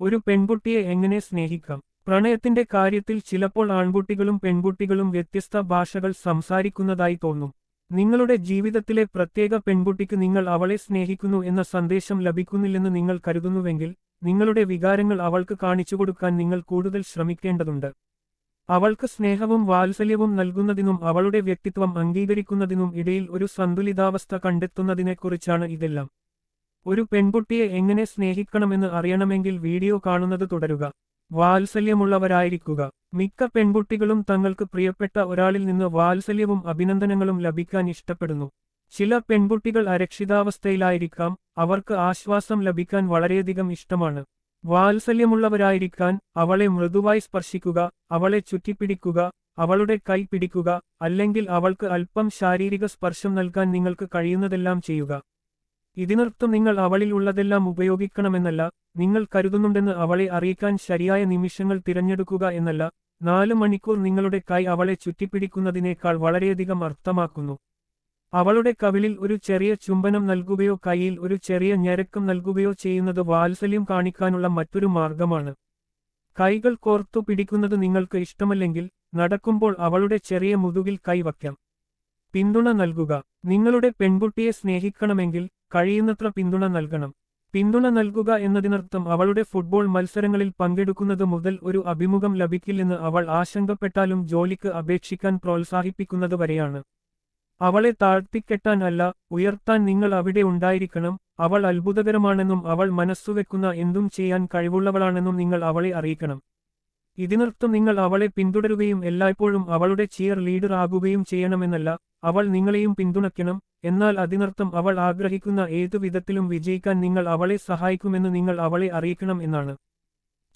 ഒരു പെൺകുട്ടിയെ എങ്ങനെ സ്നേഹിക്കാം? പ്രണയത്തിന്റെ കാര്യത്തിൽ ചിലപ്പോൾ ആൺകുട്ടികളും പെൺകുട്ടികളും വ്യത്യസ്ത ഭാഷകൾ സംസാരിക്കുന്നതായി തോന്നും. നിങ്ങളുടെ ജീവിതത്തിലെ പ്രത്യേക പെൺകുട്ടിക്ക് നിങ്ങൾ അവളെ സ്നേഹിക്കുന്നു എന്ന സന്ദേശം ലഭിക്കുന്നില്ലെന്ന് നിങ്ങൾ കരുതുന്നുവെങ്കിൽ നിങ്ങളുടെ വികാരങ്ങൾ അവൾക്ക് കാണിച്ചുകൊടുക്കാൻ നിങ്ങൾ കൂടുതൽ ശ്രമിക്കേണ്ടതുണ്ട്. അവൾക്ക് സ്നേഹവും വാത്സല്യവും നൽകുന്നതിനും അവളുടെ വ്യക്തിത്വം അംഗീകരിക്കുന്നതിനും ഇടയിൽ ഒരു സന്തുലിതാവസ്ഥ കണ്ടെത്തുന്നതിനെക്കുറിച്ചാണ് ഇതെല്ലാം. ഒരു പെൺകുട്ടിയെ എങ്ങനെ സ്നേഹിക്കണമെന്ന് അറിയണമെങ്കിൽ വീഡിയോ കാണുന്നത് തുടരുക. വാത്സല്യമുള്ളവരായിരിക്കുക. മിക്ക പെൺകുട്ടികളും തങ്ങൾക്ക് പ്രിയപ്പെട്ട ഒരാളിൽ നിന്ന് വാത്സല്യവും അഭിനന്ദനങ്ങളും ലഭിക്കാൻ ഇഷ്ടപ്പെടുന്നു. ചില പെൺകുട്ടികൾ അരക്ഷിതാവസ്ഥയിലായിരിക്കാം അവർക്ക് ആശ്വാസം ലഭിക്കാൻ വളരെയധികം ഇഷ്ടമാണ്. വാത്സല്യമുള്ളവരായിരിക്കാൻ അവളെ മൃദുവായി സ്പർശിക്കുക അവളെ ചുറ്റിപ്പിടിക്കുക അവളുടെ കൈ പിടിക്കുക അല്ലെങ്കിൽ അവൾക്ക് അല്പം ശാരീരിക സ്പർശം നൽകാൻ നിങ്ങൾക്ക് കഴിയുന്നതെല്ലാം ചെയ്യുക. ഇതിനർത്ഥം നിങ്ങൾ അവളിൽ ഉള്ളതെല്ലാം ഉപയോഗിക്കണമെന്നല്ല നിങ്ങൾ കരുതുന്നുണ്ടെന്ന് അവളെ അറിയിക്കാൻ ശരിയായ നിമിഷങ്ങൾ തിരഞ്ഞെടുക്കുക എന്നല്ല നാല് മണിക്കൂർ നിങ്ങളുടെ കൈ അവളെ ചുറ്റിപ്പിടിക്കുന്നതിനേക്കാൾ വളരെയധികം അർത്ഥമാക്കുന്നു. അവളുടെ കവിളിൽ ഒരു ചെറിയ ചുംബനം നൽകുകയോ കൈയിൽ ഒരു ചെറിയ ഞരക്കം നൽകുകയോ ചെയ്യുന്നത് വാത്സല്യം കാണിക്കാനുള്ള മറ്റൊരു മാർഗമാണ്. കൈകൾ കോർത്തു പിടിക്കുന്നത് നിങ്ങൾക്ക് ഇഷ്ടമല്ലെങ്കിൽ നടക്കുമ്പോൾ അവളുടെ ചെറിയ മുതുകിൽ കൈവയ്ക്കാം പിന്തുണ നൽകുക. നിങ്ങളുടെ പെൺകുട്ടിയെ സ്നേഹിക്കണമെങ്കിൽ കഴിയുന്നത്ര പിന്തുണ നൽകണം. പിന്തുണ നൽകുക എന്നതിനർത്ഥം അവളുടെ ഫുട്ബോൾ മത്സരങ്ങളിൽ പങ്കെടുക്കുന്നത് മുതൽ ഒരു അഭിമുഖം ലഭിക്കില്ലെന്ന് അവൾ ആശങ്കപ്പെട്ടാലും ജോലിക്ക് അപേക്ഷിക്കാൻ പ്രോത്സാഹിപ്പിക്കുന്നത് വരെയാണ്. അവളെ താഴ്ത്തിക്കെട്ടാൻ അല്ല ഉയർത്താൻ നിങ്ങൾ അവിടെ ഉണ്ടായിരിക്കണം. അവൾ അത്ഭുതകരമാണെന്നും അവൾ മനസ്സുവെക്കുന്ന എന്തും ചെയ്യാൻ കഴിവുള്ളവളാണെന്നും നിങ്ങൾ അവളെ അറിയിക്കണം. ഇതിനർത്ഥം നിങ്ങൾ അവളെ പിന്തുടരുകയും എല്ലായ്പ്പോഴും അവളുടെ ചിയർ ലീഡർ ആകുകയും ചെയ്യണമെന്നല്ല അവൾ നിങ്ങളെയും പിന്തുണയ്ക്കണം എന്നാൽ അതിനർത്ഥം അവൾ ആഗ്രഹിക്കുന്ന ഏതു വിധത്തിലും വിജയിക്കാൻ നിങ്ങൾ അവളെ സഹായിക്കുമെന്ന് നിങ്ങൾ അവളെ അറിയിക്കണം എന്നാണ്.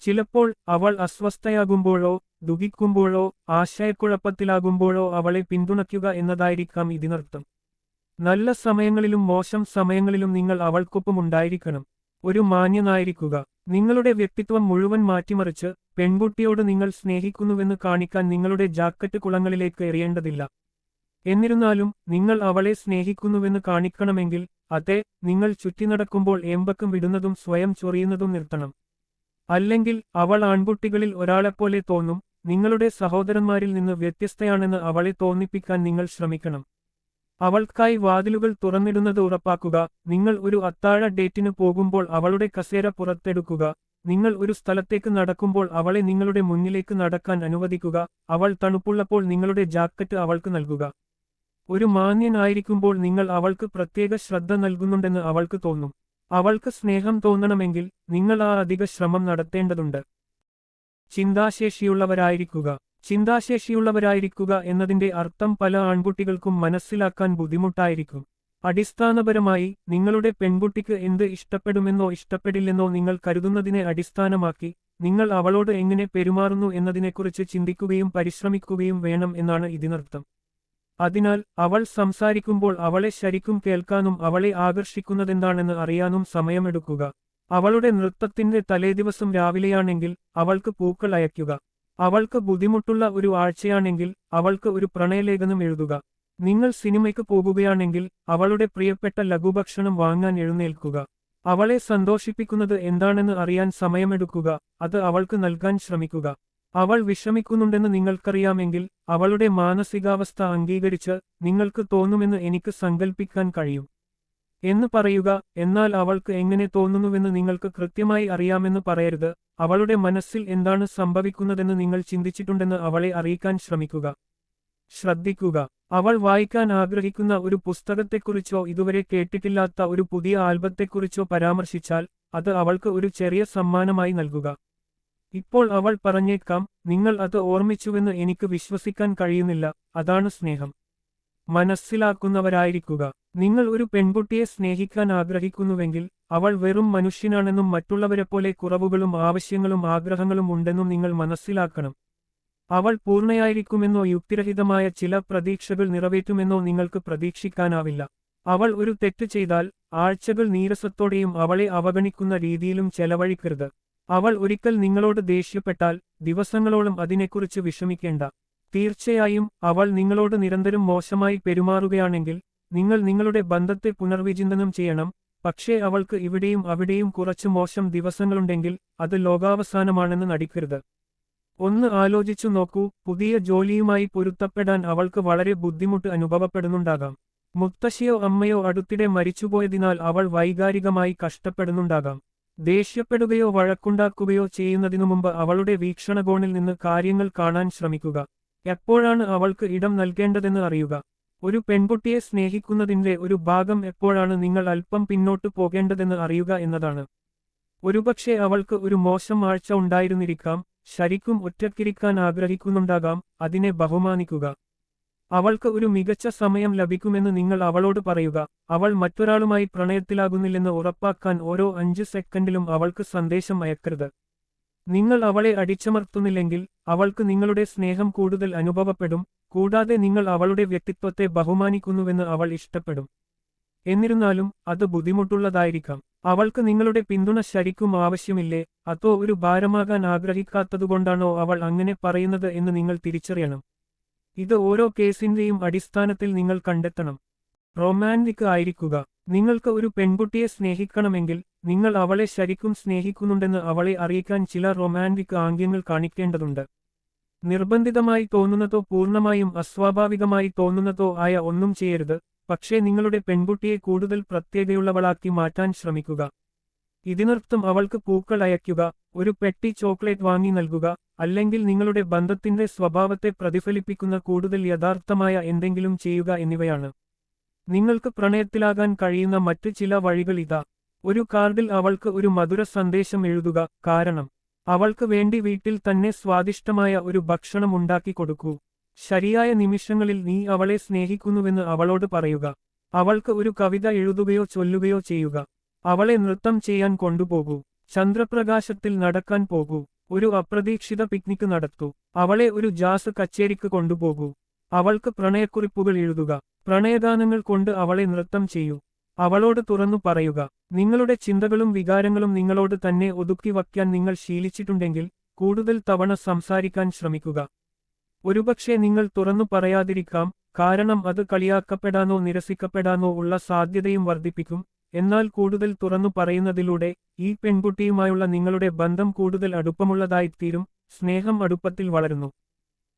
ചിലപ്പോൾ അവൾ അസ്വസ്ഥയാകുമ്പോഴോ ദുഃഖിക്കുമ്പോഴോ ആശയക്കുഴപ്പത്തിലാകുമ്പോഴോ അവളെ പിന്തുണയ്ക്കുക എന്നതായിരിക്കാം ഇതിനർത്ഥം. നല്ല സമയങ്ങളിലും മോശം സമയങ്ങളിലും നിങ്ങൾ അവൾക്കൊപ്പം ഉണ്ടായിരിക്കണം. ഒരു മാന്യനായിരിക്കുക. നിങ്ങളുടെ വ്യക്തിത്വം മുഴുവൻ മാറ്റിമറിച്ച് പെൺകുട്ടിയോട് നിങ്ങൾ സ്നേഹിക്കുന്നുവെന്ന് കാണിക്കാൻ നിങ്ങളുടെ ജാക്കറ്റ് കുളങ്ങളിലേക്ക് എറിയേണ്ടതില്ല. എന്നിരുന്നാലും നിങ്ങൾ അവളെ സ്നേഹിക്കുന്നുവെന്ന് കാണിക്കണമെങ്കിൽ അതെ നിങ്ങൾ ചുറ്റിനടക്കുമ്പോൾ എമ്പക്കം വിടുന്നതും സ്വയം ചൊറിയുന്നതും നിർത്തണം. അല്ലെങ്കിൽ അവൾ ആൺകുട്ടികളിൽ ഒരാളെപ്പോലെ തോന്നും നിങ്ങളുടെ സഹോദരന്മാരിൽ നിന്ന് വ്യത്യസ്തയാണെന്ന് അവളെ തോന്നിപ്പിക്കാൻ നിങ്ങൾ ശ്രമിക്കണം. അവൾക്കായി വാതിലുകൾ തുറന്നിടുന്നത് ഉറപ്പാക്കുക. നിങ്ങൾ ഒരു അത്താഴ ഡേറ്റിന് പോകുമ്പോൾ അവളുടെ കസേര പുറത്തെടുക്കുക. നിങ്ങൾ ഒരു സ്ഥലത്തേക്ക് നടക്കുമ്പോൾ അവളെ നിങ്ങളുടെ മുന്നിലേക്ക് നടക്കാൻ അനുവദിക്കുക. അവൾ തണുപ്പുള്ളപ്പോൾ നിങ്ങളുടെ ജാക്കറ്റ് അവൾക്ക് നൽകുക. ഒരു മാന്യനായിരിക്കുമ്പോൾ നിങ്ങൾ അവൾക്ക് പ്രത്യേക ശ്രദ്ധ നൽകുന്നുണ്ടെന്ന് അവൾക്ക് തോന്നും. അവൾക്ക് സ്നേഹം തോന്നണമെങ്കിൽ നിങ്ങൾ ആ അധിക ശ്രമം നടത്തേണ്ടതുണ്ട്. ചിന്താശേഷിയുള്ളവരായിരിക്കുക. ചിന്താശേഷിയുള്ളവരായിരിക്കുക എന്നതിന്റെ അർത്ഥം പല ആൺകുട്ടികൾക്കും മനസ്സിലാക്കാൻ ബുദ്ധിമുട്ടായിരിക്കും. അടിസ്ഥാനപരമായി നിങ്ങളുടെ പെൺകുട്ടിക്ക് എന്ത് ഇഷ്ടപ്പെടുമെന്നോ ഇഷ്ടപ്പെടില്ലെന്നോ നിങ്ങൾ കരുതുന്നതിനെ അടിസ്ഥാനമാക്കി നിങ്ങൾ അവളോട് എങ്ങനെ പെരുമാറുന്നു എന്നതിനെക്കുറിച്ച് ചിന്തിക്കുകയും പരിശ്രമിക്കുകയും വേണം എന്നാണ് ഇതിനർത്ഥം. അതിനാൽ അവൾ സംസാരിക്കുമ്പോൾ അവളെ ശരിക്കും കേൾക്കാനും അവളെ ആകർഷിക്കുന്നതെന്താണെന്ന് അറിയാനും സമയമെടുക്കുക. അവളുടെ നൃത്തത്തിന്റെ തലേദിവസം രാവിലെയാണെങ്കിൽ അവൾക്ക് പൂക്കൾ അയയ്ക്കുക. അവൾക്ക് ബുദ്ധിമുട്ടുള്ള ഒരു ആഴ്ചയാണെങ്കിൽ അവൾക്ക് ഒരു പ്രണയലേഖനം എഴുതുക. നിങ്ങൾ സിനിമയ്ക്ക് പോകുകയാണെങ്കിൽ അവളുടെ പ്രിയപ്പെട്ട ലഘുഭക്ഷണം വാങ്ങാൻ എഴുന്നേൽക്കുക. അവളെ സന്തോഷിപ്പിക്കുന്നത് എന്താണെന്ന് അറിയാൻ സമയമെടുക്കുക. അത് അവൾക്ക് നൽകാൻ ശ്രമിക്കുക. അവൾ വിഷമിക്കുന്നുണ്ടെന്ന് നിങ്ങൾക്കറിയാമെങ്കിൽ അവളുടെ മാനസികാവസ്ഥ അംഗീകരിച്ച് നിങ്ങൾക്ക് തോന്നുമെന്ന് എനിക്ക് സങ്കൽപ്പിക്കാൻ കഴിയും. എന്ന് പറയുക എന്നാൽ അവൾക്ക് എങ്ങനെ തോന്നുന്നുവെന്ന് നിങ്ങൾക്ക് കൃത്യമായി അറിയാമെന്ന് പറയരുത്. അവളുടെ മനസ്സിൽ എന്താണ് സംഭവിക്കുന്നതെന്ന് നിങ്ങൾ ചിന്തിച്ചിട്ടുണ്ടെന്ന് അവളെ അറിയിക്കാൻ ശ്രമിക്കുക. ശ്രദ്ധിക്കുക. അവൾ വായിക്കാൻ ആഗ്രഹിക്കുന്ന ഒരു പുസ്തകത്തെക്കുറിച്ചോ ഇതുവരെ കേട്ടിട്ടില്ലാത്ത ഒരു പുതിയ ആൽബത്തെക്കുറിച്ചോ പരാമർശിച്ചാൽ അത് അവൾക്ക് ഒരു ചെറിയ സമ്മാനമായി നൽകുക. ഇപ്പോൾ അവൾ പറഞ്ഞേക്കാം നിങ്ങൾ അത് ഓർമ്മിച്ചുവെന്ന് എനിക്ക് വിശ്വസിക്കാൻ കഴിയുന്നില്ല. അതാണ് സ്നേഹം. മനസ്സിലാക്കുന്നവരായിരിക്കുക. നിങ്ങൾ ഒരു പെൺകുട്ടിയെ സ്നേഹിക്കാൻ ആഗ്രഹിക്കുന്നുവെങ്കിൽ അവൾ വെറും മനുഷ്യനാണെന്നും മറ്റുള്ളവരെപ്പോലെ കുറവുകളും ആവശ്യങ്ങളും ആഗ്രഹങ്ങളും ഉണ്ടെന്നും നിങ്ങൾ മനസ്സിലാക്കണം. അവൾ പൂർണയായിരിക്കുമെന്നോ യുക്തിരഹിതമായ ചില പ്രതീക്ഷകൾ നിറവേറ്റുമെന്നോ നിങ്ങൾക്ക് പ്രതീക്ഷിക്കാനാവില്ല. അവൾ ഒരു തെറ്റ് ചെയ്താൽ ആഴ്ചകൾ നീരസത്തോടെയും അവളെ അവഗണിക്കുന്ന രീതിയിലും ചെലവഴിക്കരുത്. അവൾ ഒരിക്കൽ നിങ്ങളോട് ദേഷ്യപ്പെട്ടാൽ ദിവസങ്ങളോളം അതിനെക്കുറിച്ച് വിഷമിക്കേണ്ട. തീർച്ചയായും അവൾ നിങ്ങളോട് നിരന്തരം മോശമായി പെരുമാറുകയാണെങ്കിൽ നിങ്ങൾ നിങ്ങളുടെ ബന്ധത്തെ പുനർവിചിന്തനം ചെയ്യണം പക്ഷേ അവൾക്ക് ഇവിടെയും അവിടെയും കുറച്ച് മോശം ദിവസങ്ങളുണ്ടെങ്കിൽ അത് ലോകാവസാനമാണെന്ന് നടിക്കരുത്. ഒന്ന് ആലോചിച്ചു നോക്കൂ പുതിയ ജോലിയുമായി പൊരുത്തപ്പെടാൻ അവൾക്ക് വളരെ ബുദ്ധിമുട്ട് അനുഭവപ്പെടുന്നുണ്ടാകാം. മുത്തശ്ശിയോ അമ്മയോ അടുത്തിടെ മരിച്ചുപോയതിനാൽ അവൾ വൈകാരികമായി കഷ്ടപ്പെടുന്നുണ്ടാകാം. ദേഷ്യപ്പെടുകയോ വഴക്കുണ്ടാക്കുകയോ ചെയ്യുന്നതിനു മുമ്പ് അവളുടെ വീക്ഷണകോണിൽ നിന്ന് കാര്യങ്ങൾ കാണാൻ ശ്രമിക്കുക. എപ്പോഴാണ് അവൾക്ക് ഇടം നൽകേണ്ടതെന്ന് അറിയുക. ഒരു പെൺകുട്ടിയെ സ്നേഹിക്കുന്നതിന്റെ ഒരു ഭാഗം എപ്പോഴാണ് നിങ്ങൾ അല്പം പിന്നോട്ട് പോകേണ്ടതെന്ന് അറിയുക എന്നതാണ്. ഒരുപക്ഷെ അവൾക്ക് ഒരു മോശം ആഴ്ച ഉണ്ടായിരുന്നിരിക്കാം ശരിക്കും ഒറ്റക്കിരിക്കാൻ ആഗ്രഹിക്കുന്നുണ്ടാകാം അതിനെ ബഹുമാനിക്കുക. അവൾക്ക് ഒരു മികച്ച സമയം ലഭിക്കുമെന്ന് നിങ്ങൾ അവളോട് പറയുക അവൾ മറ്റൊരാളുമായി പ്രണയത്തിലാകുന്നില്ലെന്ന് ഉറപ്പാക്കാൻ ഓരോ അഞ്ച് സെക്കൻഡിലും അവൾക്ക് സന്ദേശം അയക്കരുത്. നിങ്ങൾ അവളെ അടിച്ചമർത്തുന്നില്ലെങ്കിൽ അവൾക്ക് നിങ്ങളുടെ സ്നേഹം കൂടുതൽ അനുഭവപ്പെടും കൂടാതെ നിങ്ങൾ അവളുടെ വ്യക്തിത്വത്തെ ബഹുമാനിക്കുന്നുവെന്ന് അവൾ ഇഷ്ടപ്പെടും. എന്നിരുന്നാലും അത് ബുദ്ധിമുട്ടുള്ളതായിരിക്കാം. അവൾക്ക് നിങ്ങളുടെ പിന്തുണ ശരിക്കും ആവശ്യമില്ലേ? അതോ ഒരു ഭാരമാകാൻ ആഗ്രഹിക്കാത്തതുകൊണ്ടാണോ അവൾ അങ്ങനെ പറയുന്നത് എന്ന് നിങ്ങൾ തിരിച്ചറിയണം. ഇത് ഓരോ കേസിന്റെയും അടിസ്ഥാനത്തിൽ നിങ്ങൾ കണ്ടെത്തണം. റൊമാന്റിക് ആയിരിക്കുക. നിങ്ങൾക്ക് ഒരു പെൺകുട്ടിയെ സ്നേഹിക്കണമെങ്കിൽ നിങ്ങൾ അവളെ ശരിക്കും സ്നേഹിക്കുന്നുണ്ടെന്ന് അവളെ അറിയിക്കാൻ ചില റൊമാന്റിക് ആംഗ്യങ്ങൾ കാണിക്കേണ്ടതുണ്ട്. നിർബന്ധിതമായി തോന്നുന്നതോ പൂർണമായും അസ്വാഭാവികമായി തോന്നുന്നതോ ആയ ഒന്നും ചെയ്യരുത് പക്ഷേ നിങ്ങളുടെ പെൺകുട്ടിയെ കൂടുതൽ പ്രത്യേകതയുള്ളവളാക്കി മാറ്റാൻ ശ്രമിക്കുക. ഇതിനർത്ഥം അവൾക്ക് പൂക്കൾ അയയ്ക്കുക ഒരു പെട്ടി ചോക്ലേറ്റ് വാങ്ങി നൽകുക അല്ലെങ്കിൽ നിങ്ങളുടെ ബന്ധത്തിന്റെ സ്വഭാവത്തെ പ്രതിഫലിപ്പിക്കുന്ന കൂടുതൽ യഥാർത്ഥമായ എന്തെങ്കിലും ചെയ്യുക എന്നിവയാണ്. നിങ്ങൾക്ക് പ്രണയത്തിലാകാൻ കഴിയുന്ന മറ്റ് ചില വഴികൾ ഇതാ. ഒരു കാർഡിൽ അവൾക്ക് ഒരു മധുര സന്ദേശം എഴുതുക കാരണം അവൾക്ക് വേണ്ടി വീട്ടിൽ തന്നെ സ്വാദിഷ്ടമായ ഒരു ഭക്ഷണം ഉണ്ടാക്കി കൊടുക്കൂ. ശരിയായ നിമിഷങ്ങളിൽ നീ അവളെ സ്നേഹിക്കുന്നുവെന്ന് അവളോട് പറയുക. അവൾക്ക് ഒരു കവിത എഴുതുകയോ ചൊല്ലുകയോ ചെയ്യുക. അവളെ നൃത്തം ചെയ്യാൻ കൊണ്ടുപോകൂ. ചന്ദ്രപ്രകാശത്തിൽ നടക്കാൻ പോകൂ. ഒരു അപ്രതീക്ഷിത പിക്നിക് നടത്തൂ. അവളെ ഒരു ജാസ് കച്ചേരിക്ക് കൊണ്ടുപോകൂ. അവൾക്ക് പ്രണയക്കുറിപ്പുകൾ എഴുതുക. പ്രണയഗാനങ്ങൾ കൊണ്ട് അവളെ നൃത്തം ചെയ്യൂ. അവളോട് തുറന്നു പറയുക നിങ്ങളുടെ ചിന്തകളും വികാരങ്ങളും നിങ്ങളോട് തന്നെ ഒതുക്കി വയ്ക്കാൻ നിങ്ങൾ ശീലിച്ചിട്ടുണ്ടെങ്കിൽ കൂടുതൽ തവണ സംസാരിക്കാൻ ശ്രമിക്കുക. ഒരുപക്ഷെ നിങ്ങൾ തുറന്നു പറയാതിരിക്കാം കാരണം അത് കളിയാക്കപ്പെടാനോ നിരസിക്കപ്പെടാനോ ഉള്ള സാധ്യതയും വർദ്ധിപ്പിക്കും എന്നാൽ കൂടുതൽ തുറന്നു പറയുന്നതിലൂടെ ഈ പെൺകുട്ടിയുമായുള്ള നിങ്ങളുടെ ബന്ധം കൂടുതൽ അടുപ്പമുള്ളതായിത്തീരും സ്നേഹം അടുപ്പത്തിൽ വളരുന്നു.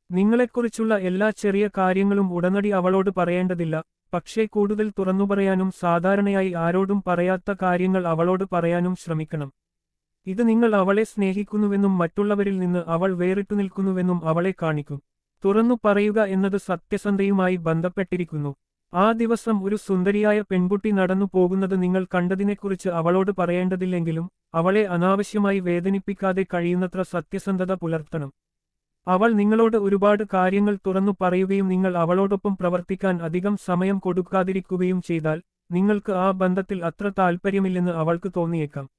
നിങ്ങളെക്കുറിച്ചുള്ള എല്ലാ ചെറിയ കാര്യങ്ങളും ഉടനടി അവളോട് പറയേണ്ടതില്ല പക്ഷേ കൂടുതൽ തുറന്നു പറയാനും സാധാരണയായി ആരോടും പറയാത്ത കാര്യങ്ങൾ അവളോട് പറയാനും ശ്രമിക്കണം. ഇത് നിങ്ങൾ അവളെ സ്നേഹിക്കുന്നുവെന്നും മറ്റുള്ളവരിൽ നിന്ന് അവൾ വേറിട്ടു നിൽക്കുന്നുവെന്നും അവളെ കാണിക്കും. തുറന്നു പറയുക എന്നത് സത്യസന്ധയുമായി ബന്ധപ്പെട്ടിരിക്കുന്നു. ആ ദിവസം ഒരു സുന്ദരിയായ പെൺകുട്ടി നടന്നു പോകുന്നത് നിങ്ങൾ കണ്ടതിനെക്കുറിച്ച് അവളോട് പറയേണ്ടതില്ലെങ്കിലും അവളെ അനാവശ്യമായി വേദനിപ്പിക്കാതെ കഴിയുന്നത്ര സത്യസന്ധത പുലർത്തണം. അവൾ നിങ്ങളോട് ഒരുപാട് കാര്യങ്ങൾ തുറന്നു പറയുകയും നിങ്ങൾ അവളോടൊപ്പം പ്രവർത്തിക്കാൻ അധികം സമയം കൊടുക്കാതിരിക്കുകയും ചെയ്താൽ നിങ്ങൾക്ക് ആ ബന്ധത്തിൽ അത്ര താൽപ്പര്യമില്ലെന്ന് അവൾക്ക് തോന്നിയേക്കാം.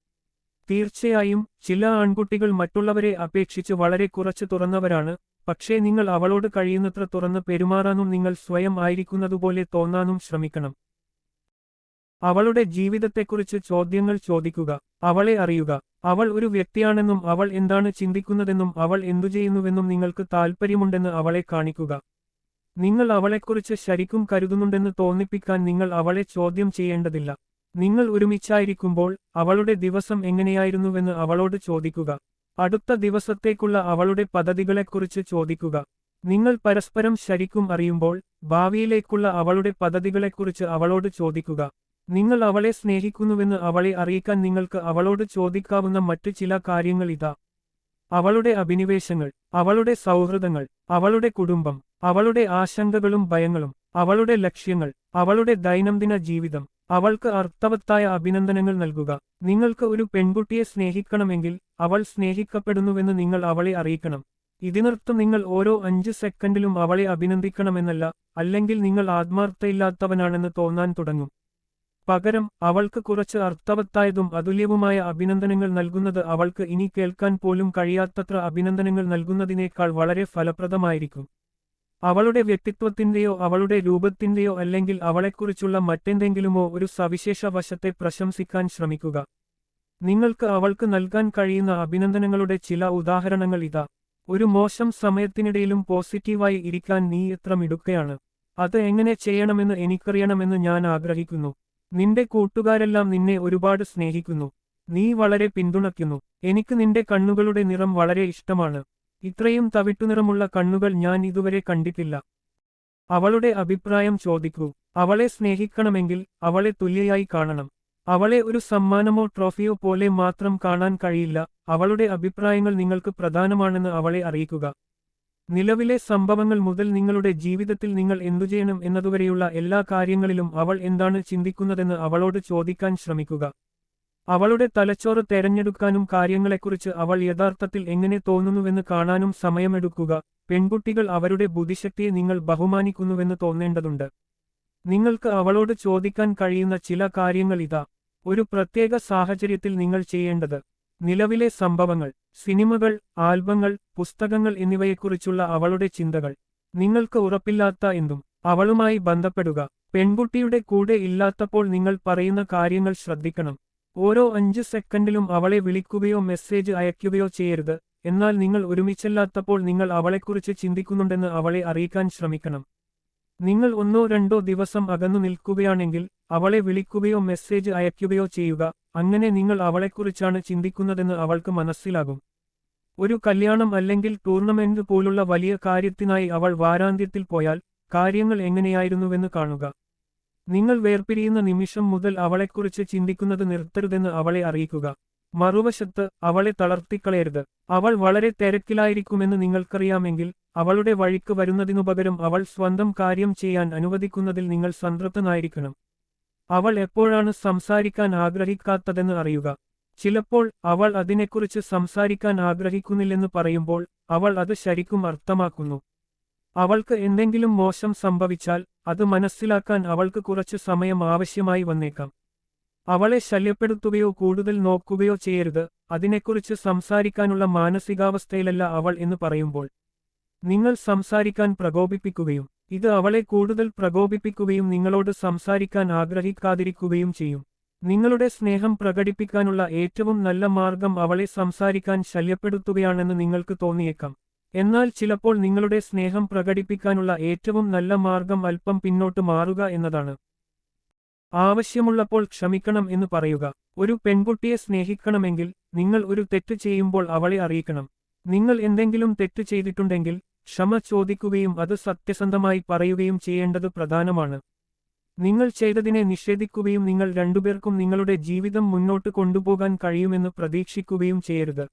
തീർച്ചയായും ചില ആൺകുട്ടികൾ മറ്റുള്ളവരെ അപേക്ഷിച്ച് വളരെ കുറച്ച് തുറന്നവരാണ് പക്ഷേ നിങ്ങൾ അവളോട് കഴിയുന്നത്ര തുറന്ന് പെരുമാറാനും നിങ്ങൾ സ്വയം ആയിരിക്കുന്നതുപോലെ തോന്നാനും ശ്രമിക്കണം. അവളുടെ ജീവിതത്തെക്കുറിച്ച് ചോദ്യങ്ങൾ ചോദിക്കുക അവളെ അറിയുക. അവൾ ഒരു വ്യക്തിയാണെന്നും അവൾ എന്താണ് ചിന്തിക്കുന്നതെന്നും അവൾ എന്തുചെയ്യുന്നുവെന്നും നിങ്ങൾക്ക് താൽപ്പര്യമുണ്ടെന്ന് അവളെ കാണിക്കുക. നിങ്ങൾ അവളെക്കുറിച്ച് ശരിക്കും കരുതുന്നുണ്ടെന്ന് തോന്നിപ്പിക്കാൻ നിങ്ങൾ അവളെ ചോദ്യം ചെയ്യേണ്ടതില്ല. നിങ്ങൾ ഒരുമിച്ചായിരിക്കുമ്പോൾ അവളുടെ ദിവസം എങ്ങനെയായിരുന്നുവെന്ന് അവളോട് ചോദിക്കുക. അടുത്ത ദിവസത്തേക്കുള്ള അവളുടെ പദ്ധതികളെക്കുറിച്ച് ചോദിക്കുക. നിങ്ങൾ പരസ്പരം ശരിക്കും അറിയുമ്പോൾ ഭാവിയിലേക്കുള്ള അവളുടെ പദ്ധതികളെക്കുറിച്ച് അവളോട് ചോദിക്കുക. നിങ്ങൾ അവളെ സ്നേഹിക്കുന്നുവെന്ന് അവളെ അറിയിക്കാൻ നിങ്ങൾക്ക് അവളോട് ചോദിക്കാവുന്ന മറ്റു ചില കാര്യങ്ങൾ ഇതാ. അവളുടെ അഭിനിവേശങ്ങൾ അവളുടെ സൗഹൃദങ്ങൾ അവളുടെ കുടുംബം അവളുടെ ആശങ്കകളും ഭയങ്ങളും അവളുടെ ലക്ഷ്യങ്ങൾ അവളുടെ ദൈനംദിന ജീവിതം അവൾക്ക് അർത്ഥവത്തായ അഭിനന്ദനങ്ങൾ നൽകുക. നിങ്ങൾക്ക് ഒരു പെൺകുട്ടിയെ സ്നേഹിക്കണമെങ്കിൽ അവൾ സ്നേഹിക്കപ്പെടുന്നുവെന്ന് നിങ്ങൾ അവളെ അറിയിക്കണം. ഇതിനർത്ഥം നിങ്ങൾ ഓരോ അഞ്ച് സെക്കൻഡിലും അവളെ അഭിനന്ദിക്കണമെന്നല്ല അല്ലെങ്കിൽ നിങ്ങൾ ആത്മാർത്ഥയില്ലാത്തവനാണെന്ന് തോന്നാൻ തുടങ്ങും. പകരം അവൾക്ക് കുറച്ച് അർത്ഥവത്തായതും അതുല്യവുമായ അഭിനന്ദനങ്ങൾ നൽകുന്നത് അവൾക്ക് ഇനി കേൾക്കാൻ പോലും കഴിയാത്തത്ര അഭിനന്ദനങ്ങൾ നൽകുന്നതിനേക്കാൾ വളരെ ഫലപ്രദമായിരിക്കും. അവളുടെ വ്യക്തിത്വത്തിന്റെയോ അവളുടെ രൂപത്തിന്റെയോ അല്ലെങ്കിൽ അവളെക്കുറിച്ചുള്ള മറ്റെന്തെങ്കിലുമോ ഒരു സവിശേഷ വശത്തെ പ്രശംസിക്കാൻ ശ്രമിക്കുക. നിങ്ങൾക്ക് അവൾക്ക് നൽകാൻ കഴിയുന്ന അഭിനന്ദനങ്ങളുടെ ചില ഉദാഹരണങ്ങൾ ഇതാ. ഒരു മോശം സമയത്തിനിടയിലും പോസിറ്റീവായി ഇരിക്കാൻ നീ എത്ര മിടുക്കയാണ്. അത് എങ്ങനെ ചെയ്യണമെന്ന് എനിക്കറിയണമെന്ന് ഞാൻ ആഗ്രഹിക്കുന്നു. നിന്റെ കൂട്ടുകാരെല്ലാം നിന്നെ ഒരുപാട് സ്നേഹിക്കുന്നു. നീ വളരെ പിന്തുണയ്ക്കുന്നു. എനിക്ക് നിന്റെ കണ്ണുകളുടെ നിറം വളരെ ഇഷ്ടമാണ്. ഇത്രയും തവിട്ടുനിറമുള്ള കണ്ണുകൾ ഞാൻ ഇതുവരെ കണ്ടിട്ടില്ല. അവളുടെ അഭിപ്രായം ചോദിക്കൂ. അവളെ സ്നേഹിക്കണമെങ്കിൽ അവളെ തുല്യയായി കാണണം. അവളെ ഒരു സമ്മാനമോ ട്രോഫിയോ പോലെ മാത്രം കാണാൻ കഴിയില്ല. അവളുടെ അഭിപ്രായങ്ങൾ നിങ്ങൾക്ക് പ്രധാനമാണെന്ന് അവളെ അറിയിക്കുക. നിലവിലെ സംഭവങ്ങൾ മുതൽ നിങ്ങളുടെ ജീവിതത്തിൽ നിങ്ങൾ എന്തുചെയ്യണം എന്നതുവരെയുള്ള എല്ലാ കാര്യങ്ങളിലും അവൾ എന്താണ് ചിന്തിക്കുന്നതെന്ന് അവളോട് ചോദിക്കാൻ ശ്രമിക്കുക. അവളുടെ തലച്ചോറ് തെരഞ്ഞെടുക്കാനും കാര്യങ്ങളെക്കുറിച്ച് അവൾ യഥാർത്ഥത്തിൽ എങ്ങനെ തോന്നുന്നുവെന്ന് കാണാനും സമയമെടുക്കുക. പെൺകുട്ടികൾ അവരുടെ ബുദ്ധിശക്തിയെ നിങ്ങൾ ബഹുമാനിക്കുന്നുവെന്ന് തോന്നേണ്ടതുണ്ട്. നിങ്ങൾക്ക് അവളോട് ചോദിക്കാൻ കഴിയുന്ന ചില കാര്യങ്ങൾ ഇതാ. ഒരു പ്രത്യേക സാഹചര്യത്തിൽ നിങ്ങൾ ചെയ്യേണ്ടത്. നിലവിലെ സംഭവങ്ങൾ സിനിമകൾ ആൽബങ്ങൾ പുസ്തകങ്ങൾ എന്നിവയെക്കുറിച്ചുള്ള അവളുടെ ചിന്തകൾ. നിങ്ങൾക്ക് ഉറപ്പില്ലാത്ത എന്തും അവളുമായി ബന്ധപ്പെടുക. പെൺകുട്ടിയുടെ കൂടെ ഇല്ലാത്തപ്പോൾ നിങ്ങൾ പറയുന്ന കാര്യങ്ങൾ ശ്രദ്ധിക്കണം. ഓരോ അഞ്ച് സെക്കൻഡിലും അവളെ വിളിക്കുകയോ മെസ്സേജ് അയക്കുകയോ ചെയ്യരുത്. എന്നാൽ നിങ്ങൾ ഒരുമിച്ചല്ലാത്തപ്പോൾ നിങ്ങൾ അവളെക്കുറിച്ച് ചിന്തിക്കുന്നുണ്ടെന്ന് അവളെ അറിയിക്കാൻ ശ്രമിക്കണം. നിങ്ങൾ ഒന്നോ രണ്ടോ ദിവസം അകന്നു നിൽക്കുകയാണെങ്കിൽ അവളെ വിളിക്കുകയോ മെസ്സേജ് അയയ്ക്കുകയോ ചെയ്യുക. അങ്ങനെ നിങ്ങൾ അവളെക്കുറിച്ചാണ് ചിന്തിക്കുന്നതെന്ന് അവൾക്ക് മനസ്സിലാകും. ഒരു കല്യാണം അല്ലെങ്കിൽ ടൂർണമെന്റ് പോലുള്ള വലിയ കാര്യത്തിനായി അവൾ വാരാന്ത്യത്തിൽ പോയാൽ കാര്യങ്ങൾ എങ്ങനെയായിരുന്നുവെന്ന് കാണുക. നിങ്ങൾ വേർപിരിയുന്ന നിമിഷം മുതൽ അവളെക്കുറിച്ച് ചിന്തിക്കുന്നത് നിർത്തരുതെന്ന് അവളെ അറിയിക്കുക. മറുവശത്ത് അവളെ തളർത്തിക്കളയരുത്. അവൾ വളരെ തിരക്കിലായിരിക്കുമെന്ന് നിങ്ങൾക്കറിയാമെങ്കിൽ അവളുടെ വഴിക്ക് വരുന്നതിനുപകരം അവൾ സ്വന്തം കാര്യം ചെയ്യാൻ അനുവദിക്കുന്നതിൽ നിങ്ങൾ സംതൃപ്തനായിരിക്കണം. അവൾ എപ്പോഴാണ് സംസാരിക്കാൻ ആഗ്രഹിക്കാത്തതെന്ന് അറിയുക. ചിലപ്പോൾ അവൾ അതിനെക്കുറിച്ച് സംസാരിക്കാൻ ആഗ്രഹിക്കുന്നില്ലെന്ന് പറയുമ്പോൾ അവൾ അത് ശരിക്കും അർത്ഥമാക്കുന്നു. അവൾക്ക് എന്തെങ്കിലും മോശം സംഭവിച്ചാൽ അത് മനസ്സിലാക്കാൻ അവൾക്ക് കുറച്ച് സമയം ആവശ്യമായി വന്നേക്കാം. അവളെ ശല്യപ്പെടുത്തുകയോ കൂടുതൽ നോക്കുകയോ ചെയ്യരുത്. അതിനെക്കുറിച്ച് സംസാരിക്കാനുള്ള മാനസികാവസ്ഥയിലല്ല അവൾ എന്ന് പറയുമ്പോൾ. നിങ്ങൾ സംസാരിക്കാൻ പ്രകോപിപ്പിക്കുകയും ഇത് അവളെ കൂടുതൽ പ്രകോപിപ്പിക്കുകയും നിങ്ങളോട് സംസാരിക്കാൻ ആഗ്രഹിക്കാതിരിക്കുകയും ചെയ്യും. നിങ്ങളുടെ സ്നേഹം പ്രകടിപ്പിക്കാനുള്ള ഏറ്റവും നല്ല മാർഗം അവളെ സംസാരിക്കാൻ ശല്യപ്പെടുത്തുകയാണെന്ന് നിങ്ങൾക്ക് തോന്നിയേക്കാം. എന്നാൽ ചിലപ്പോൾ നിങ്ങളുടെ സ്നേഹം പ്രകടിപ്പിക്കാനുള്ള ഏറ്റവും നല്ല മാർഗം അല്പം പിന്നോട്ട് മാറുക എന്നതാണ്. ആവശ്യമുള്ളപ്പോൾ ക്ഷമിക്കണം എന്ന് പറയുക. ഒരു പെൺകുട്ടിയെ സ്നേഹിക്കണമെങ്കിൽ നിങ്ങൾ ഒരു തെറ്റ് ചെയ്യുമ്പോൾ അവളെ അറിയിക്കണം. നിങ്ങൾ എന്തെങ്കിലും തെറ്റ് ചെയ്തിട്ടുണ്ടെങ്കിൽ ക്ഷമ ചോദിക്കുകയും അത് സത്യസന്ധമായി പറയുകയും ചെയ്യേണ്ടത് പ്രധാനമാണ്. നിങ്ങൾ ചെയ്തതിനെ നിഷേധിക്കുകയും നിങ്ങൾ രണ്ടുപേർക്കും നിങ്ങളുടെ ജീവിതം മുന്നോട്ട് കൊണ്ടുപോകാൻ കഴിയുമെന്ന് പ്രതീക്ഷിക്കുകയും ചെയ്യരുത്.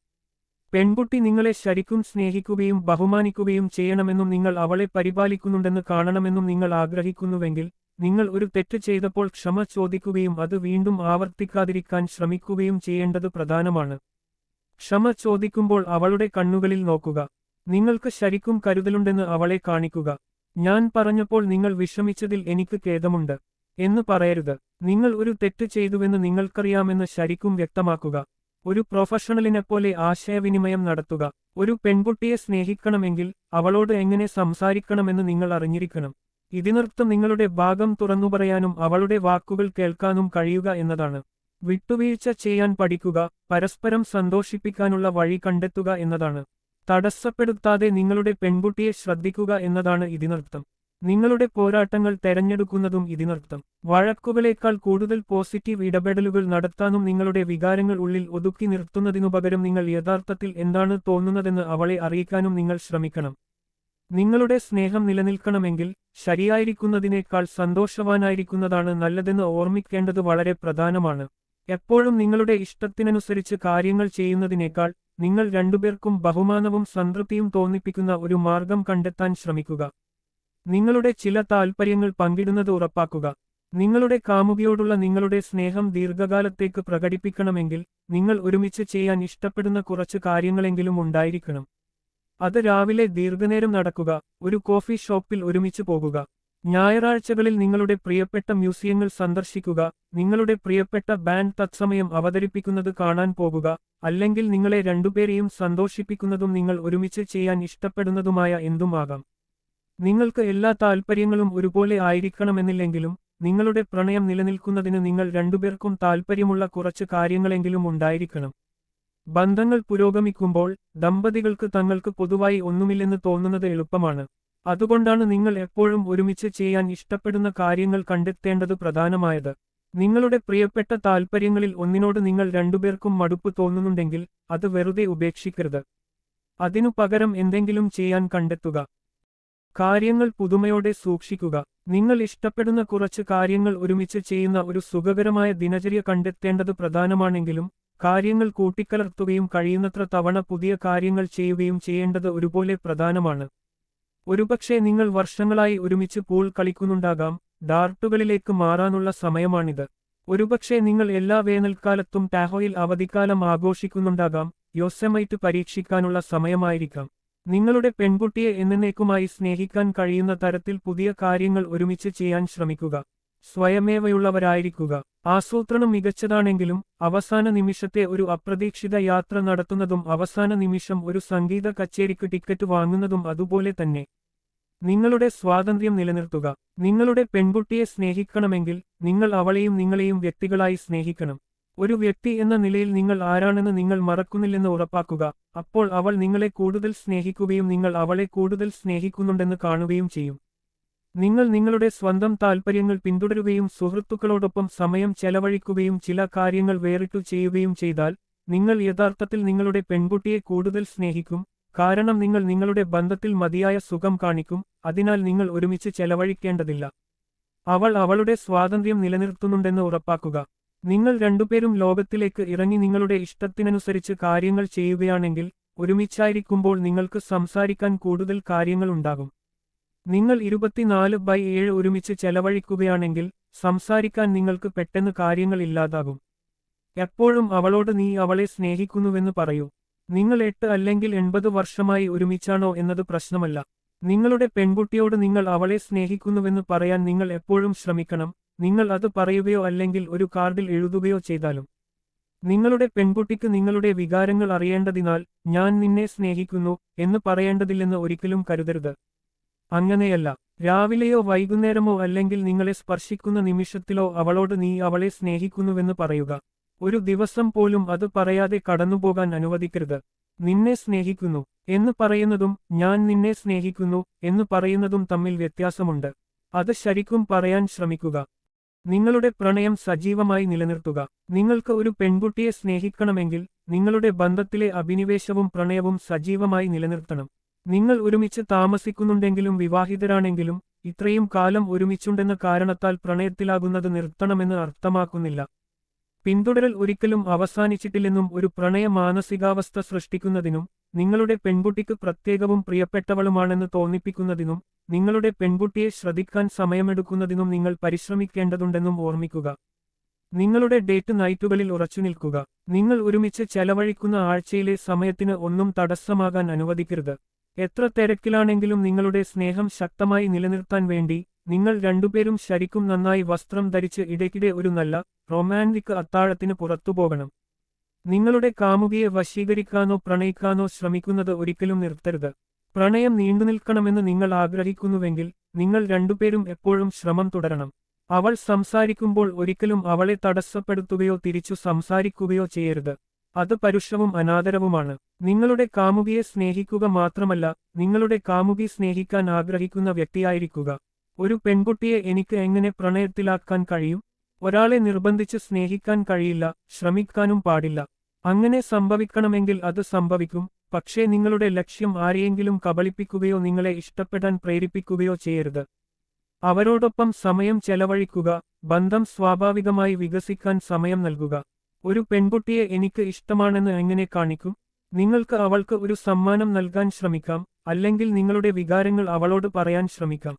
പെൺകുട്ടി നിങ്ങളെ ശരിക്കും സ്നേഹിക്കുകയും ബഹുമാനിക്കുകയും ചെയ്യണമെന്നും നിങ്ങൾ അവളെ പരിപാലിക്കുന്നുണ്ടെന്ന് കാണണമെന്നും നിങ്ങൾ ആഗ്രഹിക്കുന്നുവെങ്കിൽ നിങ്ങൾ ഒരു തെറ്റ് ചെയ്തപ്പോൾ ക്ഷമ ചോദിക്കുകയും അത് വീണ്ടും ആവർത്തിക്കാതിരിക്കാൻ ശ്രമിക്കുകയും ചെയ്യേണ്ടത് പ്രധാനമാണ്. ക്ഷമ ചോദിക്കുമ്പോൾ അവളുടെ കണ്ണുകളിൽ നോക്കുക. നിങ്ങൾക്ക് ശരിക്കും കരുതലുണ്ടെന്ന് അവളെ കാണിക്കുക. ഞാൻ പറഞ്ഞപ്പോൾ നിങ്ങൾ വിഷമിച്ചതിൽ എനിക്ക് ഖേദമുണ്ട്. എന്ന് പറയരുത്. നിങ്ങൾ ഒരു തെറ്റ് ചെയ്തുവെന്ന് നിങ്ങൾക്കറിയാമെന്ന് ശരിക്കും വ്യക്തമാക്കുക. ഒരു പ്രൊഫഷണലിനെപ്പോലെ ആശയവിനിമയം നടത്തുക. ഒരു പെൺകുട്ടിയെ സ്നേഹിക്കണമെങ്കിൽ അവളോട് എങ്ങനെ സംസാരിക്കണമെന്ന് നിങ്ങൾ അറിഞ്ഞിരിക്കണം. ഇതിനർത്ഥം നിങ്ങളുടെ ഭാഗം തുറന്നു പറയാനും അവളുടെ വാക്കുകൾ കേൾക്കാനും കഴിയുക എന്നതാണ്. വിട്ടുവീഴ്ച ചെയ്യാൻ പഠിക്കുക പരസ്പരം സന്തോഷിപ്പിക്കാനുള്ള വഴി കണ്ടെത്തുക എന്നതാണ്. തടസ്സപ്പെടുത്താതെ നിങ്ങളുടെ പെൺകുട്ടിയെ ശ്രദ്ധിക്കുക എന്നതാണ് ഇതിനർത്ഥം നിങ്ങളുടെ പോരാട്ടങ്ങൾ തെരഞ്ഞെടുക്കുന്നതും ഇതിനർത്ഥം വഴക്കുകളേക്കാൾ കൂടുതൽ പോസിറ്റീവ് ഇടപെടലുകൾ നടത്താനും നിങ്ങളുടെ വികാരങ്ങൾ ഉള്ളിൽ ഒതുക്കി നിർത്തുന്നതിനു പകരം നിങ്ങൾ യഥാർത്ഥത്തിൽ എന്താണ് തോന്നുന്നതെന്ന് അവളെ അറിയിക്കാനും നിങ്ങൾ ശ്രമിക്കണം. നിങ്ങളുടെ സ്നേഹം നിലനിൽക്കണമെങ്കിൽ ശരിയായിരിക്കുന്നതിനേക്കാൾ സന്തോഷവാനായിരിക്കുന്നതാണ് നല്ലതെന്ന് ഓർമ്മിക്കേണ്ടത് വളരെ പ്രധാനമാണ്. എപ്പോഴും നിങ്ങളുടെ ഇഷ്ടത്തിനനുസരിച്ച് കാര്യങ്ങൾ ചെയ്യുന്നതിനേക്കാൾ നിങ്ങൾ രണ്ടുപേർക്കും ബഹുമാനവും സംതൃപ്തിയും തോന്നിപ്പിക്കുന്ന ഒരു മാർഗം കണ്ടെത്താൻ ശ്രമിക്കുക. നിങ്ങളുടെ ചില താൽപ്പര്യങ്ങൾ പങ്കിടുന്നത് ഉറപ്പാക്കുക. നിങ്ങളുടെ കാമുകിയോടുള്ള നിങ്ങളുടെ സ്നേഹം ദീർഘകാലത്തേക്ക് പ്രകടിപ്പിക്കണമെങ്കിൽ നിങ്ങൾ ഒരുമിച്ച് ചെയ്യാൻ ഇഷ്ടപ്പെടുന്ന കുറച്ച് കാര്യങ്ങളെങ്കിലും ഉണ്ടായിരിക്കണം. അത് രാവിലെ ദീർഘനേരം നടക്കുക ഒരു കോഫി ഷോപ്പിൽ ഒരുമിച്ച് പോകുക. ഞായറാഴ്ചകളിൽ നിങ്ങളുടെ പ്രിയപ്പെട്ട മ്യൂസിയങ്ങൾ സന്ദർശിക്കുക നിങ്ങളുടെ പ്രിയപ്പെട്ട ബാൻഡ് തത്സമയം അവതരിപ്പിക്കുന്നത് കാണാൻ പോകുക അല്ലെങ്കിൽ നിങ്ങളെ രണ്ടുപേരെയും സന്തോഷിപ്പിക്കുന്നതും നിങ്ങൾ ഒരുമിച്ച് ചെയ്യാൻ ഇഷ്ടപ്പെടുന്നതുമായ എന്തുമാകാം. നിങ്ങൾക്ക് എല്ലാ താൽപ്പര്യങ്ങളും ഒരുപോലെ ആയിരിക്കണമെന്നില്ലെങ്കിലും നിങ്ങളുടെ പ്രണയം നിലനിൽക്കുന്നതിന് നിങ്ങൾ രണ്ടുപേർക്കും താൽപ്പര്യമുള്ള കുറച്ച് കാര്യങ്ങളെങ്കിലും ഉണ്ടായിരിക്കണം. ബന്ധങ്ങൾ പുരോഗമിക്കുമ്പോൾ ദമ്പതികൾക്ക് തങ്ങൾക്ക് പൊതുവായി ഒന്നുമില്ലെന്ന് തോന്നുന്നത് എളുപ്പമാണ്. അതുകൊണ്ടാണ് നിങ്ങൾ എപ്പോഴും ഒരുമിച്ച് ചെയ്യാൻ ഇഷ്ടപ്പെടുന്ന കാര്യങ്ങൾ കണ്ടെത്തേണ്ടത് പ്രധാനമായത്. നിങ്ങളുടെ പ്രിയപ്പെട്ട താൽപ്പര്യങ്ങളിൽ ഒന്നിനോട് നിങ്ങൾ രണ്ടുപേർക്കും മടുപ്പ് തോന്നുന്നുണ്ടെങ്കിൽ അത് വെറുതെ ഉപേക്ഷിക്കരുത്. അതിനു പകരം എന്തെങ്കിലും ചെയ്യാൻ കണ്ടെത്തുക. കാര്യങ്ങൾ പുതുമയോടെ സൂക്ഷിക്കുക. നിങ്ങൾ ഇഷ്ടപ്പെടുന്ന കുറച്ച് കാര്യങ്ങൾ ഒരുമിച്ച് ചെയ്യുന്ന ഒരു സുഖകരമായ ദിനചര്യ കണ്ടെത്തേണ്ടത് പ്രധാനമാണെങ്കിലും കാര്യങ്ങൾ കൂട്ടിക്കലർത്തുകയും കഴിയുന്നത്ര തവണ പുതിയ കാര്യങ്ങൾ ചെയ്യുകയും ചെയ്യേണ്ടത് ഒരുപോലെ പ്രധാനമാണ്. ഒരുപക്ഷെ നിങ്ങൾ വർഷങ്ങളായി ഒരുമിച്ച് പൂൾ കളിക്കുന്നുണ്ടാകാം ഡാർട്ടുകളിലേക്ക് മാറാനുള്ള സമയമാണിത്. ഒരുപക്ഷെ നിങ്ങൾ എല്ലാ വേനൽക്കാലത്തും ടാഹോയിൽ അവധിക്കാലം ആഘോഷിക്കുന്നുണ്ടാകാം യോസെമൈറ്റ് പരീക്ഷിക്കാനുള്ള സമയമായിരിക്കാം. നിങ്ങളുടെ പെൺകുട്ടിയെ എന്നേക്കുമായി സ്നേഹിക്കാൻ കഴിയുന്ന തരത്തിൽ പുതിയ കാര്യങ്ങൾ ഒരുമിച്ച് ചെയ്യാൻ ശ്രമിക്കുക. സ്വയമേവയുള്ളവരായിരിക്കുക. ആസൂത്രണം മികച്ചതാണെങ്കിലും അവസാന നിമിഷത്തെ ഒരു അപ്രതീക്ഷിത യാത്ര നടത്തുന്നതും അവസാന നിമിഷം ഒരു സംഗീത കച്ചേരിക്ക് ടിക്കറ്റ് വാങ്ങുന്നതും അതുപോലെ തന്നെ. നിങ്ങളുടെ സ്വാതന്ത്ര്യം നിലനിർത്തുക. നിങ്ങളുടെ പെൺകുട്ടിയെ സ്നേഹിക്കണമെങ്കിൽ നിങ്ങൾ അവളെയും നിങ്ങളെയും വ്യക്തികളായി സ്നേഹിക്കണം. ഒരു വ്യക്തി എന്ന നിലയിൽ നിങ്ങൾ ആരാണെന്ന് നിങ്ങൾ മറക്കുന്നില്ലെന്ന് ഉറപ്പാക്കുക. അപ്പോൾ അവൾ നിങ്ങളെ കൂടുതൽ സ്നേഹിക്കുകയും നിങ്ങൾ അവളെ കൂടുതൽ സ്നേഹിക്കുന്നുണ്ടെന്ന് കാണുകയും ചെയ്യും. നിങ്ങൾ നിങ്ങളുടെ സ്വന്തം താൽപ്പര്യങ്ങൾ പിന്തുടരുകയും സുഹൃത്തുക്കളോടൊപ്പം സമയം ചെലവഴിക്കുകയും ചില കാര്യങ്ങൾ വേറിട്ടു ചെയ്യുകയും ചെയ്താൽ നിങ്ങൾ യഥാർത്ഥത്തിൽ നിങ്ങളുടെ പെൺകുട്ടിയെ കൂടുതൽ സ്നേഹിക്കും കാരണം നിങ്ങൾ നിങ്ങളുടെ ബന്ധത്തിൽ മതിയായ സുഖം കാണിക്കും അതിനാൽ നിങ്ങൾ ഒരുമിച്ച് ചെലവഴിക്കേണ്ടതില്ല. അവൾ അവളുടെ സ്വാതന്ത്ര്യം നിലനിർത്തുന്നുണ്ടെന്ന് ഉറപ്പാക്കുക. നിങ്ങൾ രണ്ടുപേരും ലോകത്തിലേക്ക് ഇറങ്ങി നിങ്ങളുടെ ഇഷ്ടത്തിനനുസരിച്ച് കാര്യങ്ങൾ ചെയ്യുകയാണെങ്കിൽ ഒരുമിച്ചായിരിക്കുമ്പോൾ നിങ്ങൾക്ക് സംസാരിക്കാൻ കൂടുതൽ കാര്യങ്ങൾ ഉണ്ടാകും. നിങ്ങൾ ഇരുപത്തിനാല് ബൈ ഏഴ് ഒരുമിച്ച് ചെലവഴിക്കുകയാണെങ്കിൽ സംസാരിക്കാൻ നിങ്ങൾക്ക് പെട്ടെന്ന് കാര്യങ്ങൾ ഇല്ലാതാകും. എപ്പോഴും അവളോട് നീ അവളെ സ്നേഹിക്കുന്നുവെന്ന് പറയൂ. നിങ്ങൾ എട്ട് അല്ലെങ്കിൽ എൺപത് വർഷമായി ഒരുമിച്ചാണോ എന്നത് പ്രശ്നമല്ല. നിങ്ങളുടെ പെൺകുട്ടിയോട് നിങ്ങൾ അവളെ സ്നേഹിക്കുന്നുവെന്ന് പറയാൻ നിങ്ങൾ എപ്പോഴും ശ്രമിക്കണം. നിങ്ങൾ അത് പറയുകയോ അല്ലെങ്കിൽ ഒരു കാർഡിൽ എഴുതുകയോ ചെയ്താലും. നിങ്ങളുടെ പെൺകുട്ടിക്ക് നിങ്ങളുടെ വികാരങ്ങൾ അറിയേണ്ടതിനാൽ ഞാൻ നിന്നെ സ്നേഹിക്കുന്നു എന്ന് പറയേണ്ടതില്ലെന്ന് ഒരിക്കലും കരുതരുത്. അങ്ങനെയല്ല. രാവിലെയോ വൈകുന്നേരമോ അല്ലെങ്കിൽ നിങ്ങളെ സ്പർശിക്കുന്ന നിമിഷത്തിലോ അവളോട് നീ അവളെ സ്നേഹിക്കുന്നുവെന്ന് പറയുക. ഒരു ദിവസം പോലും അത് പറയാതെ കടന്നുപോകാൻ അനുവദിക്കരുത്. നിന്നെ സ്നേഹിക്കുന്നു എന്ന് പറയുന്നതും ഞാൻ നിന്നെ സ്നേഹിക്കുന്നു എന്ന് പറയുന്നതും തമ്മിൽ വ്യത്യാസമുണ്ട്. അത് ശരിക്കും പറയാൻ ശ്രമിക്കുക. നിങ്ങളുടെ പ്രണയം സജീവമായി നിലനിർത്തുക. നിങ്ങൾക്ക് ഒരു പെൺകുട്ടിയെ സ്നേഹിക്കണമെങ്കിൽ നിങ്ങളുടെ ബന്ധത്തിലെ അഭിനിവേശവും പ്രണയവും സജീവമായി നിലനിർത്തണം. നിങ്ങൾ ഒരുമിച്ച് താമസിക്കുന്നുണ്ടെങ്കിലും വിവാഹിതരാണെങ്കിലും ഇത്രയും കാലം ഒരുമിച്ചുണ്ടെന്ന കാരണത്താൽ പ്രണയത്തിലാകുന്നത് നിർത്തണമെന്ന് അർത്ഥമാക്കുന്നില്ല. പിന്തുടരൽ ഒരിക്കലും അവസാനിച്ചിട്ടില്ലെന്നും ഒരു പ്രണയ മാനസികാവസ്ഥ സൃഷ്ടിക്കുന്നതിനും നിങ്ങളുടെ പെൺകുട്ടിക്ക് പ്രത്യേകവും പ്രിയപ്പെട്ടവളുമാണെന്ന് തോന്നിപ്പിക്കുന്നതിനും നിങ്ങളുടെ പെൺകുട്ടിയെ ശ്രദ്ധിക്കാൻ സമയമെടുക്കുന്നതിനും നിങ്ങൾ പരിശ്രമിക്കേണ്ടതുണ്ടെന്നും ഓർമ്മിക്കുക. നിങ്ങളുടെ ഡേറ്റ് നൈറ്റുകളിൽ ഉറച്ചുനിൽക്കുക നിങ്ങൾ ഒരുമിച്ച് ചെലവഴിക്കുന്ന ആഴ്ചയിലെ സമയത്തിന് ഒന്നും തടസ്സമാകാൻ അനുവദിക്കരുത്. എത്ര തിരക്കിലാണെങ്കിലും നിങ്ങളുടെ സ്നേഹം ശക്തമായി നിലനിർത്താൻ വേണ്ടി നിങ്ങൾ രണ്ടുപേരും ശരിക്കും നന്നായി വസ്ത്രം ധരിച്ച് ഇടയ്ക്കിടെ ഒരു നല്ല റൊമാന്റിക് അത്താഴത്തിന് പുറത്തുപോകണം നിങ്ങളുടെ കാമുകിയെ വശീകരിക്കാനോ പ്രണയിക്കാനോ ശ്രമിക്കുന്നത് ഒരിക്കലും നിർത്തരുത്. പ്രണയം നീണ്ടുനിൽക്കണമെന്ന് നിങ്ങൾ ആഗ്രഹിക്കുന്നുവെങ്കിൽ നിങ്ങൾ രണ്ടുപേരും എപ്പോഴും ശ്രമം തുടരണം. അവൾ സംസാരിക്കുമ്പോൾ ഒരിക്കലും അവളെ തടസ്സപ്പെടുത്തുകയോ തിരിച്ചു സംസാരിക്കുകയോ ചെയ്യരുത്. അത് പരുഷവും അനാദരവുമാണ്. നിങ്ങളുടെ കാമുകിയെ സ്നേഹിക്കുക മാത്രമല്ല നിങ്ങളുടെ കാമുകി സ്നേഹിക്കാൻ ആഗ്രഹിക്കുന്ന വ്യക്തിയായിരിക്കുക. ഒരു പെൺകുട്ടിയെ എനിക്ക് എങ്ങനെ പ്രണയത്തിലാക്കാൻ കഴിയും? ഒരാളെ നിർബന്ധിച്ച് സ്നേഹിക്കാൻ കഴിയില്ല ശ്രമിക്കാനും പാടില്ല. അങ്ങനെ സംഭവിക്കണമെങ്കിൽ അത് സംഭവിക്കും പക്ഷേ നിങ്ങളുടെ ലക്ഷ്യം ആരെയെങ്കിലും കബളിപ്പിക്കുകയോ നിങ്ങളെ ഇഷ്ടപ്പെടാൻ പ്രേരിപ്പിക്കുകയോ ചെയ്യരുത്. അവരോടൊപ്പം സമയം ചെലവഴിക്കുക ബന്ധം സ്വാഭാവികമായി വികസിക്കാൻ സമയം നൽകുക. ഒരു പെൺകുട്ടിയെ എനിക്ക് ഇഷ്ടമാണെന്ന് എങ്ങനെ കാണിക്കും? നിങ്ങൾക്ക് അവൾക്ക് ഒരു സമ്മാനം നൽകാൻ ശ്രമിക്കാം അല്ലെങ്കിൽ നിങ്ങളുടെ വികാരങ്ങൾ അവളോട് പറയാൻ ശ്രമിക്കാം.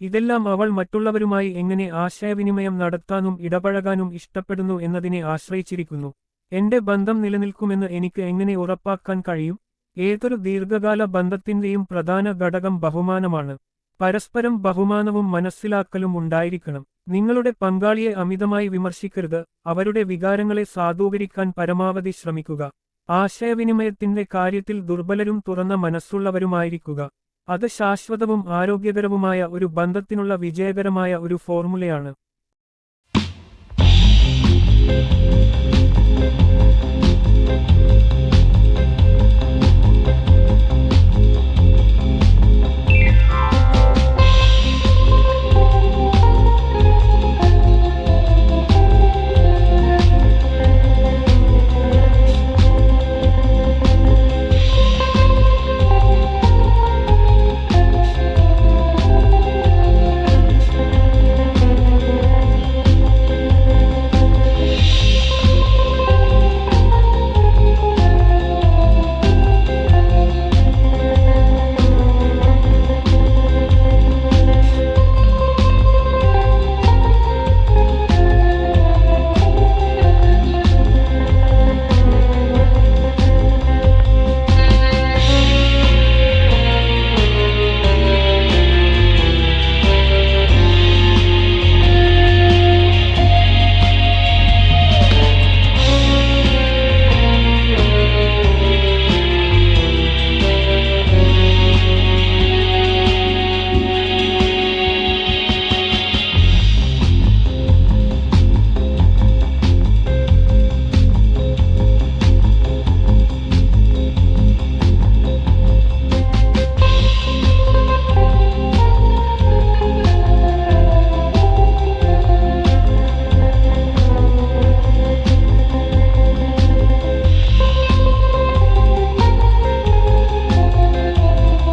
ഇതെല്ലാം അവൾ മറ്റുള്ളവരുമായി എങ്ങനെ ആശയവിനിമയം നടത്താനും ഇടപഴകാനും ഇഷ്ടപ്പെടുന്നു എന്നതിനെ ആശ്രയിച്ചിരിക്കുന്നു. എന്റെ ബന്ധം നിലനിൽക്കുമെന്ന് എനിക്ക് എങ്ങനെ ഉറപ്പാക്കാൻ കഴിയും? ഏതൊരു ദീർഘകാല ബന്ധത്തിന്റെയും പ്രധാന ഘടകം ബഹുമാനമാണ്. പരസ്പരം ബഹുമാനവും മനസ്സിലാക്കലും ഉണ്ടായിരിക്കണം. നിങ്ങളുടെ പങ്കാളിയെ അമിതമായി വിമർശിക്കരുത്. അവരുടെ വികാരങ്ങളെ സാധൂകരിക്കാൻ പരമാവധി ശ്രമിക്കുക. ആശയവിനിമയത്തിന്റെ കാര്യത്തിൽ ദുർബലരും തുറന്ന മനസ്സുള്ളവരുമായിരിക്കുക. അത് ശാശ്വതവും ആരോഗ്യകരവുമായ ഒരു ബന്ധത്തിനുള്ള വിജയകരമായ ഒരു ഫോർമുലയാണ്.